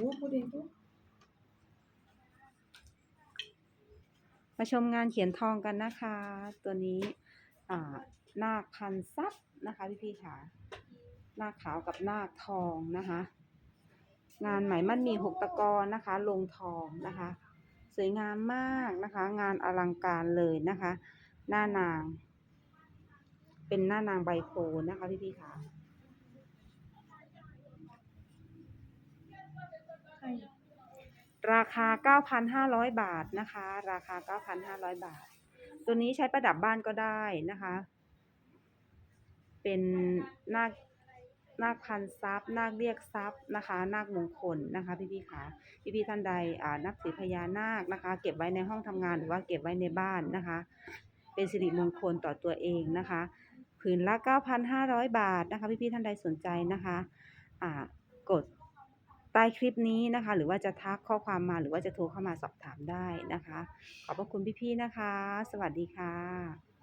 อ้พูดเองปุ๊บมาชมงานเขียนทองกันนะคะ ตัวนี้อ่านาคพันทรัพย์นะคะพี่พี่ๆค่ะนาคขาวกับนาคทองนะคะ งานไหมมันมีหกตะกอนนะคะ ลงทองนะคะ สวยงามมากนะคะ งานอลังการเลยนะคะ หน้านาง เป็นหน้านางใบโพนะคะพี่พี่ๆค่ะ ใคร ราคา 9,500 บาทนะคะ ราคา 9,500 บาท ตัวนี้ใช้ประดับบ้านก็ได้นะคะ เป็นนาคนาคพันทรัพย์ นาคเรียกทรัพย์นะคะ นาคมงคลนะคะ พี่พี่ๆค่ะพี่พี่ๆท่านใดอ่านับถือพญานาคนะคะ เก็บไว้ในห้องทำงานหรือว่าเก็บไว้ในบ้านนะคะ เป็นสิริมงคลต่อตัวเองนะคะผืนละ 9,500 บาทนะคะ พี่พี่ๆท่านใดสนใจนะคะอ่ากด ต้คลิปนี้นะคะ หรือว่าจะทักข้อความมาหรือว่าจะโทรเข้ามาสอบถามได้นะคะ ขอบพระคุณพี่ๆนะคะ สวัสดีค่ะ